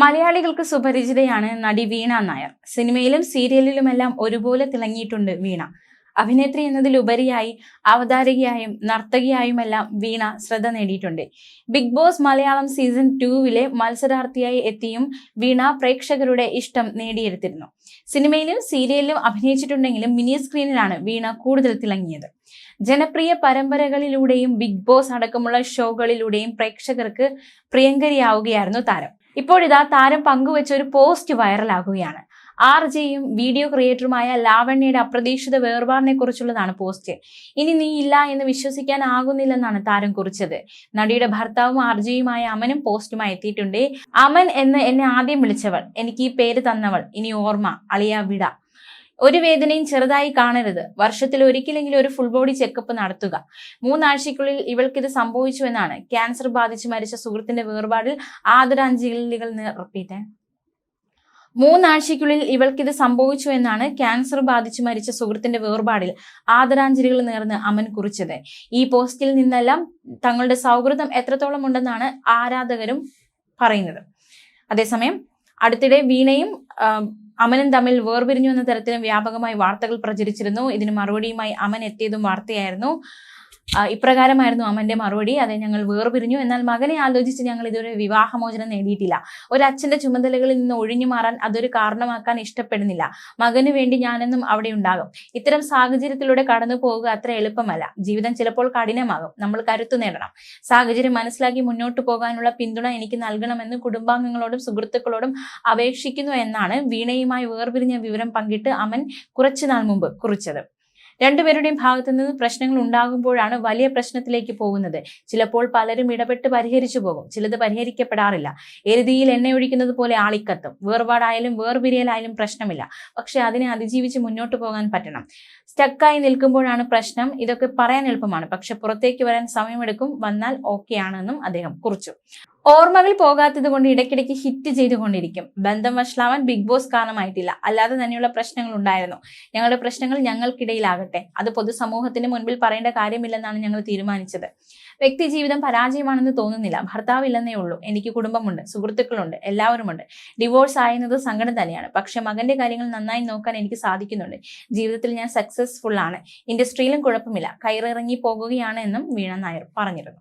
മലയാളികൾക്ക് സുപരിചിതയാണ് നടി വീണ നായർ. സിനിമയിലും സീരിയലിലുമെല്ലാം ഒരുപോലെ തിളങ്ങിയിട്ടുണ്ട് വീണ. അഭിനേത്രി എന്നതിലുപരിയായി അവതാരകയായും നർത്തകിയായും എല്ലാം വീണ ശ്രദ്ധ നേടിയിട്ടുണ്ട്. ബിഗ് ബോസ് മലയാളം സീസൺ ടൂവിലെ മത്സരാർത്ഥിയായി എത്തിയും വീണ പ്രേക്ഷകരുടെ ഇഷ്ടം നേടിയെടുത്തിരുന്നു. സിനിമയിലും സീരിയലിലും അഭിനയിച്ചിട്ടുണ്ടെങ്കിലും മിനി സ്ക്രീനിലാണ് വീണ കൂടുതൽ തിളങ്ങിയത്. ജനപ്രിയ പരമ്പരകളിലൂടെയും ബിഗ് ബോസ് അടക്കമുള്ള ഷോകളിലൂടെയും പ്രേക്ഷകർക്ക് പ്രിയങ്കരിയാവുകയായിരുന്നു താരം. ഇപ്പോഴിതാ താരം പങ്കുവെച്ച ഒരു പോസ്റ്റ് വൈറലാകുകയാണ്. ആർ ജെയും വീഡിയോ ക്രിയേറ്ററുമായ ലാവണ്യയുടെ അപ്രതീക്ഷിത വേർപാടിനെ കുറിച്ചുള്ളതാണ് പോസ്റ്റ്. ഇനി നീ ഇല്ല എന്ന് വിശ്വസിക്കാനാകുന്നില്ലെന്നാണ് താരം കുറിച്ചത്. നടിയുടെ ഭർത്താവും ആർ ജെയുമായ അമനും പോസ്റ്റുമായി എത്തിയിട്ടുണ്ട്. അമൻ എന്ന് എന്നെ ആദ്യം വിളിച്ചവൾ. എനിക്ക് ഈ പേര് തന്നവൾ. ഇനി ഓർമ്മ. അളിയ വിട. ഒരു വേദനയും ചെറുതായി കാണരുത്. വർഷത്തിൽ ഒരിക്കലെങ്കിലും ഒരു ഫുൾ ബോഡി ചെക്കപ്പ് നടത്തുക. മൂന്നാഴ്ചയ്ക്കുള്ളിൽ ഇവൾക്കിത് സംഭവിച്ചു എന്നാണ് ക്യാൻസർ ബാധിച്ച് മരിച്ച സുഹൃത്തിന്റെ വേർപാടിൽ ആദരാഞ്ജലികൾ റിപ്പീറ്റ് മൂന്നാഴ്ചയ്ക്കുള്ളിൽ ഇവൾക്കിത് സംഭവിച്ചു എന്നാണ് ക്യാൻസർ ബാധിച്ച് മരിച്ച സുഹൃത്തിന്റെ വേർപാടിൽ ആദരാഞ്ജലികൾ നേർന്ന് അമൻ കുറിച്ചത്. ഈ പോസ്റ്റിൽ നിന്നെല്ലാം തങ്ങളുടെ സൗഹൃദം എത്രത്തോളം ഉണ്ടെന്നാണ് ആരാധകരും പറയുന്നത്. അതേസമയം അടുത്തിടെ വീണയും അമനും തമ്മിൽ വേർപിരിഞ്ഞു എന്ന തരത്തിലും വ്യാപകമായി വാർത്തകൾ പ്രചരിച്ചിരുന്നു. ഇതിന് മറുപടിയുമായി അമൻ എത്തിയതും വാർത്തയായിരുന്നു. ഇപ്രകാരമായിരുന്നു അമ്മന്റെ മറുപടി. അതെ ഞങ്ങൾ വേർപിരിഞ്ഞു. എന്നാൽ മകനെ ആലോചിച്ച് ഞങ്ങൾ ഇതുവരെ വിവാഹമോചനം നേടിയിട്ടില്ല. ഒരു അച്ഛന്റെ ചുമതലകളിൽ നിന്ന് ഒഴിഞ്ഞു മാറാൻ അതൊരു കാരണമാക്കാൻ ഇഷ്ടപ്പെടുന്നില്ല. മകന് വേണ്ടി ഞാനെന്നും അവിടെ ഉണ്ടാകും. ഇത്തരം സാഹചര്യത്തിലൂടെ കടന്നു പോവുക അത്ര എളുപ്പമല്ല. ജീവിതം ചിലപ്പോൾ കഠിനമാകും. നമ്മൾ കരുത്തു നേടണം. സാഹചര്യം മനസ്സിലാക്കി മുന്നോട്ട് പോകാനുള്ള പിന്തുണ എനിക്ക് നൽകണമെന്ന് കുടുംബാംഗങ്ങളോടും സുഹൃത്തുക്കളോടും അപേക്ഷിക്കുന്നു എന്നാണ് വീണയുമായി വേർപിരിഞ്ഞ വിവരം പങ്കിട്ട് അമൻ കുറച്ചുനാൾ മുമ്പ് കുറിച്ചത്. രണ്ടുപേരുടെയും ഭാഗത്തു നിന്ന് പ്രശ്നങ്ങൾ ഉണ്ടാകുമ്പോഴാണ് വലിയ പ്രശ്നത്തിലേക്ക് പോകുന്നത്. ചിലപ്പോൾ പലരും ഇടപെട്ട് പരിഹരിച്ചു പോകും. ചിലത് പരിഹരിക്കപ്പെടാറില്ല. എരുതിയിൽ എണ്ണ ഒഴിക്കുന്നത് പോലെ ആളിക്കത്തും. വേർപാടായാലും വേർപിരിയലായാലും പ്രശ്നമില്ല. പക്ഷെ അതിനെ അതിജീവിച്ച് മുന്നോട്ട് പോകാൻ പറ്റണം. സ്റ്റക്കായി നിൽക്കുമ്പോഴാണ് പ്രശ്നം. ഇതൊക്കെ പറയാൻ എളുപ്പമാണ്. പക്ഷെ പുറത്തേക്ക് വരാൻ സമയമെടുക്കും. വന്നാൽ ഓക്കെ ആണെന്നും അദ്ദേഹം കുറിച്ചു. ഓർമ്മകൾ പോകാത്തത് കൊണ്ട് ഇടയ്ക്കിടയ്ക്ക് ഹിറ്റ് ചെയ്തുകൊണ്ടിരിക്കും. ബന്ധം വഷളാവാൻ ബിഗ് ബോസ് കാരണമായിട്ടില്ല. അല്ലാതെ തന്നെയുള്ള പ്രശ്നങ്ങൾ ഉണ്ടായിരുന്നു. ഞങ്ങളുടെ പ്രശ്നങ്ങൾ ഞങ്ങൾക്കിടയിലാകട്ടെ. അത് പൊതുസമൂഹത്തിന് മുൻപിൽ പറയേണ്ട കാര്യമില്ലെന്നാണ് ഞങ്ങൾ തീരുമാനിച്ചത്. വ്യക്തി ജീവിതം പരാജയമാണെന്ന് തോന്നുന്നില്ല. ഭർത്താവ് ഇല്ലെന്നേ ഉള്ളൂ. എനിക്ക് കുടുംബമുണ്ട് സുഹൃത്തുക്കളുണ്ട് എല്ലാവരുമുണ്ട്. ഡിവോഴ്സ് ആയിരുന്നത് സങ്കടം തന്നെയാണ്. പക്ഷെ മകന്റെ കാര്യങ്ങൾ നന്നായി നോക്കാൻ എനിക്ക് സാധിക്കുന്നുണ്ട്. ജീവിതത്തിൽ ഞാൻ സക്സസ്ഫുൾ ആണ്. ഇൻഡസ്ട്രിയിലും കുഴപ്പമില്ല. കയറിറങ്ങി പോകുകയാണ് എന്നും വീണ നായർ പറഞ്ഞിരുന്നു.